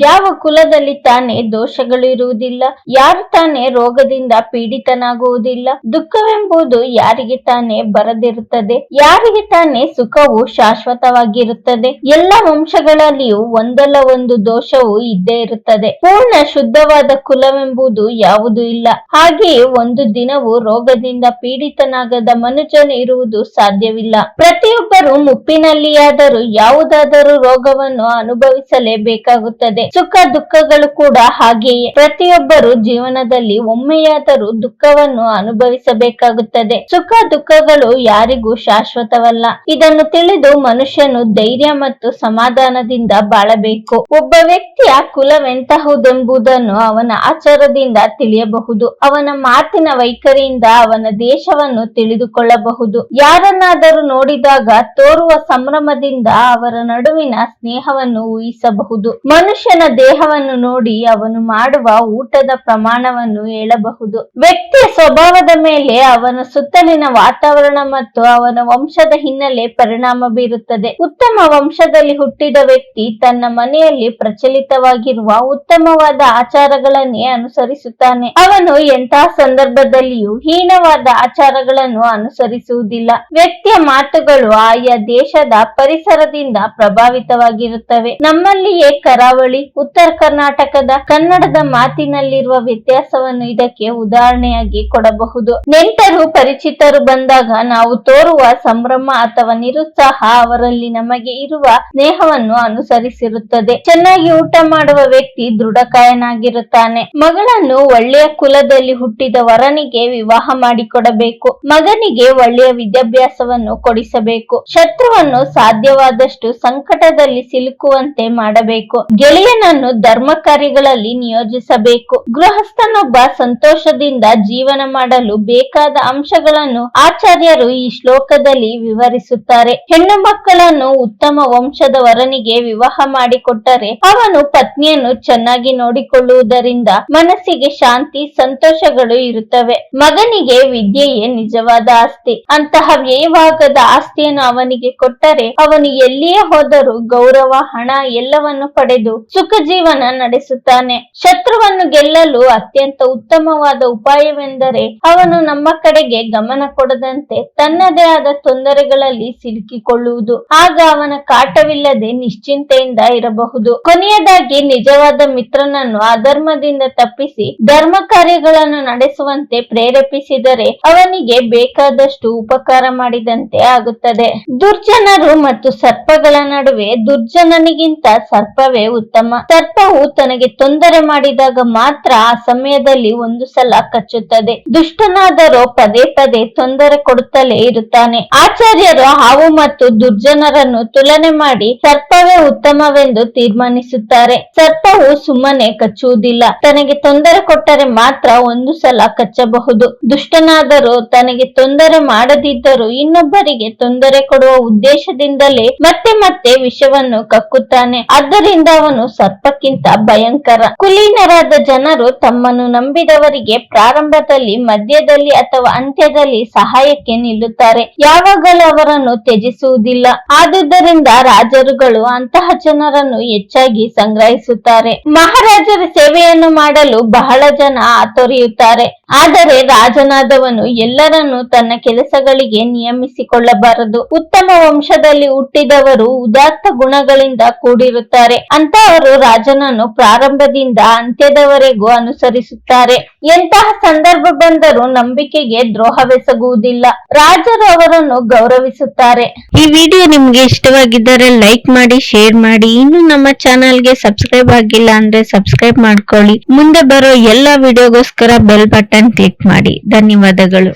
ಯಾವ ಕುಲದಲ್ಲಿ ತಾನೇ ದೋಷಗಳಿರುವುದಿಲ್ಲ ಯಾರು ತಾನೇ ರೋಗದಿಂದ ಪೀಡಿತನಾಗುವುದಿಲ್ಲ, ದುಃಖವೆಂಬುದು ಯಾರಿಗೆ ತಾನೇ ಬರದಿರುತ್ತದೆ, ಯಾರಿಗೆ ತಾನೇ ಸುಖವು ಶಾಶ್ವತವಾಗಿರುತ್ತದೆ. ಎಲ್ಲ ವಂಶಗಳಲ್ಲಿಯೂ ಒಂದಲ್ಲ ಒಂದು ದೋಷವು ಇದ್ದೇ ಇರುತ್ತದೆ. ಪೂರ್ಣ ಶುದ್ಧವಾದ ಕುಲವೆಂಬುದು ಯಾವುದೂ ಇಲ್ಲ. ಹಾಗೆಯೇ ಒಂದು ದಿನವೂ ರೋಗದಿಂದ ಪೀಡಿತನಾಗದ ಮನುಜನು ಇರುವುದು ಸಾಧ್ಯವಿಲ್ಲ. ಪ್ರತಿಯೊಬ್ಬರು ಮುಪ್ಪಿನಲ್ಲಿಯಾದರೂ ಯಾವುದಾದರೂ ರೋಗವನ್ನು ಅನುಭವಿಸಲೇಬೇಕಾಗುತ್ತದೆ. ಸುಖ ದುಃಖಗಳು ಕೂಡ ಹಾಗೆಯೇ. ಪ್ರತಿಯೊಬ್ಬರು ಜೀವನದಲ್ಲಿ ಒಮ್ಮೆಯಾದರೂ ದುಃಖವನ್ನು ಅನುಭವಿಸಬೇಕಾಗುತ್ತದೆ. ಸುಖ ದುಃಖಗಳು ಯಾರಿಗೂ ಶಾಶ್ವತವಲ್ಲ. ಇದನ್ನು ತಿಳಿದು ಮನುಷ್ಯನು ಧೈರ್ಯ ಮತ್ತು ಸಮಾಧಾನದಿಂದ ಬಾಳಬೇಕು. ಒಬ್ಬ ವ್ಯಕ್ತಿಯ ಕುಲವೆಂತಹುದೆಂಬುದನ್ನು ಅವನ ಆಚಾರದಿಂದ ತಿಳಿಯಬಹುದು. ಅವನ ಮಾತಿನ ವೈಖರಿಯಿಂದ ಅವನ ದೇಶವನ್ನು ತಿಳಿದುಕೊಳ್ಳಬಹುದು. ಯಾರನ್ನಾದರೂ ನೋಡಿದಾಗ ತೋರುವ ಸಂಭ್ರಮದಿಂದ ಅವರ ನಡುವಿನ ಸ್ನೇಹವನ್ನು ಊಹಿಸಬಹುದು. ಮನುಷ್ಯನ ದೇಹವನ್ನು ನೋಡಿ ಅವನು ಮಾಡುವ ಊಟದ ಪ್ರಮಾಣವನ್ನು ಹೇಳಬಹುದು. ವ್ಯಕ್ತಿಯ ಸ್ವಭಾವದ ಮೇಲೆ ಅವನ ಸುತ್ತಲಿನ ವಾತಾವರಣ ಮತ್ತು ಅವನ ವಂಶದ ಹಿನ್ನೆಲೆ ಪರಿಣಾಮ ಬೀರುತ್ತದೆ. ಉತ್ತಮ ವಂಶದಲ್ಲಿ ಹುಟ್ಟಿದ ವ್ಯಕ್ತಿ ತನ್ನ ಮನೆಯಲ್ಲಿ ಪ್ರಚಲಿತವಾಗಿರುವ ಉತ್ತಮವಾದ ಆಚಾರಗಳನ್ನೇ ಅನುಸರಿಸುತ್ತಾನೆ. ಅವನು ಎಂತಹ ಸಂದರ್ಭದಲ್ಲಿಯೂ ಹೀನವಾದ ಆಚಾರಗಳನ್ನು ಅನುಸರಿಸುವುದಿಲ್ಲ. ವ್ಯಕ್ತಿಯ ಮಾತುಗಳು ಆಯಾ ದೇಶದ ಪರಿಸರದಿಂದ ಪ್ರಭಾವಿತವಾಗಿರುತ್ತವೆ. ನಮ್ಮಲ್ಲಿಯೇ ಕರಾವಳಿ ಉತ್ತರ ಕರ್ನಾಟಕದ ಕನ್ನಡದ ಮಾತಿನಲ್ಲಿರುವ ವ್ಯತ್ಯಾಸವನ್ನು ಇದಕ್ಕೆ ಉದಾಹರಣೆಯಾಗಿ ಕೊಡಬಹುದು. ನೆಂಟರು, ಪರಿಚಿತರು ಬಂದಾಗ ನಾವು ತೋರುವ ಸಂಭ್ರಮ ಅಥವಾ ನಿರುತ್ಸಾಹ ಅವರಲ್ಲಿ ನಮಗೆ ಇರುವ ಸ್ನೇಹವನ್ನು ಅನುಸರಿಸಿರುತ್ತದೆ. ಚೆನ್ನಾಗಿ ಊಟ ಮಾಡುವ ವ್ಯಕ್ತಿ ದೃಢಕಾಯನಾಗಿರುತ್ತಾನೆ. ಮಗಳನ್ನು ಒಳ್ಳೆಯ ಕುಲದಲ್ಲಿ ಹುಟ್ಟಿದ ವರನಿಗೆ ವಿವಾಹ ಮಾಡಿಕೊಡಬೇಕು. ಮಗನಿಗೆ ಒಳ್ಳೆಯ ವಿದ್ಯಾಭ್ಯಾಸವನ್ನು ಕೊಡಿಸಬೇಕು. ಶತ್ರುವನ್ನು ಸಾಧ್ಯವಾದಷ್ಟು ಸಂಕಟದಲ್ಲಿ ಸಿಲುಕುವಂತೆ ಮಾಡಬೇಕು. ಗೆಳೆಯನನ್ನು ಧರ್ಮ ಕಾರ್ಯಗಳಲ್ಲಿ ನಿಯೋಜಿಸಬೇಕು. ಗೃಹಸ್ಥನೊಬ್ಬ ಸಂತೋಷದಿಂದ ಜೀವನ ಮಾಡಲು ಬೇಕಾದ ಅಂಶಗಳನ್ನು ಆಚಾರ್ಯರು ಈ ಶ್ಲೋಕದಲ್ಲಿ ವಿವರಿಸುತ್ತಾರೆ. ಹೆಣ್ಣು ಮಕ್ಕಳನ್ನು ಉತ್ತಮ ವಂಶದ ವರನಿಗೆ ವಿವಾಹ ಮಾಡಿಕೊಟ್ಟರೆ ಅವನು ಪತ್ನಿಯನ್ನು ಚೆನ್ನಾಗಿ ನೋಡಿಕೊಳ್ಳುವುದರಿಂದ ಮನಸ್ಸಿಗೆ ಶಾಂತಿ, ಸಂತೋಷಗಳು ಇರುತ್ತವೆ. ಮಗನಿಗೆ ವಿದ್ಯೆಯೇ ನಿಜವಾದ ಆಸ್ತಿ. ಅಂತಹ ವ್ಯಯವಾಗದ ಆಸ್ತಿಯನ್ನು ಅವನಿಗೆ ಕೊಟ್ಟರೆ ಅವನು ಎಲ್ಲಿಯೇ ಹೋದರೂ ಗೌರವ, ಹಣ ಎಲ್ಲವನ್ನು ಪಡೆದು ಸುಖ ಜೀವನ ನಡೆಸುತ್ತಾನೆ. ಶತ್ರುವನ್ನು ಗೆಲ್ಲಲು ಅತ್ಯಂತ ಉತ್ತಮವಾದ ಉಪಾಯವೆಂದರೆ ಅವನು ನಮ್ಮ ಕಡೆಗೆ ಗಮನ ಕೊಡದಂತೆ ತನ್ನದೇ ಆದ ತೊಂದರೆಗಳಲ್ಲಿ ಸಿಲುಕಿಕೊಳ್ಳುವುದು. ಆಗ ಅವನ ಕಾಟವಿಲ್ಲದೆ ನಿಶ್ಚಿಂತೆಯಿಂದ ಇರಬಹುದು. ಕೊನೆಯದಾಗಿ ನಿಜವಾದ ಮಿತ್ರನನ್ನು ಅಧರ್ಮದಿಂದ ತಪ್ಪಿಸಿ ಧರ್ಮ ಕಾರ್ಯಗಳನ್ನು ನಡೆಸುವಂತೆ ಪ್ರೇರೇಪಿಸಿದರೆ ಅವನಿಗೆ ಬೇಕಾದಷ್ಟು ಉಪಕಾರ ಮಾಡಿದಂತೆ ಆಗುತ್ತದೆ. ದುರ್ಜನರು ಮತ್ತು ಸರ್ಪಗಳ ನಡುವೆ ದುರ್ಜನನಿಗಿಂತ ಸರ್ಪವೇ ಉತ್ತಮ. ಸರ್ಪವು ತನಗೆ ತೊಂದರೆ ಮಾಡಿದಾಗ ಮಾತ್ರ ಆ ಸಮಯದಲ್ಲಿ ಒಂದು ಸಲ ಕಚ್ಚುತ್ತದೆ. ದುಷ್ಟನಾದರೂ ಪದೇ ಪದೇ ತೊಂದರೆ ಕೊಡುತ್ತಲೇ ಇರುತ್ತಾನೆ. ಆಚಾರ್ಯರು ಹಾವು ಮತ್ತು ದುರ್ಜನರನ್ನು ತುಲನೆ ಮಾಡಿ ಸರ್ಪವೇ ಉತ್ತಮವೆಂದು ತೀರ್ಮಾನಿಸುತ್ತಾರೆ. ಸರ್ಪವು ಸುಮ್ಮನೆ ಕಚ್ಚುವುದಿಲ್ಲ. ತನಗೆ ತೊಂದರೆ ಕೊಟ್ಟರೆ ಮಾತ್ರ ಒಂದು ಸಲ ಕಚ್ಚಬಹುದು. ದುಷ್ಟನಾದರೂ ತನಗೆ ತೊಂದರೆ ಮಾಡದಿದ್ದರೂ ಇನ್ನೊಬ್ಬರಿಗೆ ತೊಂದರೆ ಕೊಡುವ ಉದ್ದೇಶದಿಂದಲೇ ಮತ್ತೆ ಮತ್ತೆ ವಿಷವನ್ನು ಕಕ್ಕುತ್ತಾನೆ. ಆದ್ದರಿಂದ ಅವನು ಸರ್ಪಕ್ಕಿಂತ ಭಯಂಕರ. ಕುಲೀನರಾದ ಜನರು ತಮ್ಮನ್ನು ನಂಬಿದವರಿಗೆ ಪ್ರಾರಂಭದಲ್ಲಿ, ಮಧ್ಯದಲ್ಲಿ ಅಥವಾ ಅಂತ್ಯದಲ್ಲಿ ಸಹಾಯಕ್ಕೆ ನಿಲ್ಲುತ್ತಾರೆ. ಯಾವಾಗಲೂ ಅವರನ್ನು ತ್ಯಜಿಸುವುದಿಲ್ಲ. ಆದುದರಿಂದ ರಾಜರುಗಳು ಅಂತಹ ಜನರನ್ನು ಹೆಚ್ಚಾಗಿ ಸಂಗ್ರಹಿಸುತ್ತಾರೆ. ಮಹಾರಾಜರ ಸೇವೆಯನ್ನು ಮಾಡಲು ಬಹಳ ಜನ ಆತೊರೆಯುತ್ತಾರೆ ಆದರೆ ರಾಜನಾದವನು ಎಲ್ಲರನ್ನು ತನ್ನ ಕೆಲಸಗಳಿಗೆ ನಿಯಮಿಸಿಕೊಳ್ಳಬಾರದು. ಉತ್ತಮ ವಂಶದಲ್ಲಿ ಹುಟ್ಟಿದವರು ಉದಾತ್ತ ಗುಣಗಳಿಂದ ಕೂಡಿರುತ್ತಾರೆ. ಅಂತಹವರು ರಾಜನನ್ನು ಪ್ರಾರಂಭದಿಂದ ಅಂತ್ಯದವರೆಗೂ ಅನುಸರಿಸುತ್ತಾರೆ. ಎಂತಹ ಸಂದರ್ಭ ಬಂದರೂ ನಂಬಿಕೆಗೆ ದ್ರೋಹವೆಸಗುವುದಿಲ್ಲ. ರಾಜರು ಅವರನ್ನು ಗೌರವಿಸುತ್ತಾರೆ. ಈ ವಿಡಿಯೋ ನಿಮ್ಗೆ ಇಷ್ಟವಾಗಿದ್ದರೆ ಲೈಕ್ ಮಾಡಿ, ಶೇರ್ ಮಾಡಿ. ಇನ್ನು ನಮ್ಮ ಚಾನಲ್ಗೆ ಸಬ್ಸ್ಕ್ರೈಬ್ ಆಗಿಲ್ಲ ಅಂದ್ರೆ ಸಬ್ಸ್ಕ್ರೈಬ್ ಮಾಡ್ಕೊಳ್ಳಿ. ಮುಂದೆ ಬರೋ ಎಲ್ಲಾ ವಿಡಿಯೋಗೋಸ್ಕರ ಬೆಲ್ ಬಟನ್ ಕ್ಲಿಕ್ ಮಾಡಿ. ಧನ್ಯವಾದಗಳು.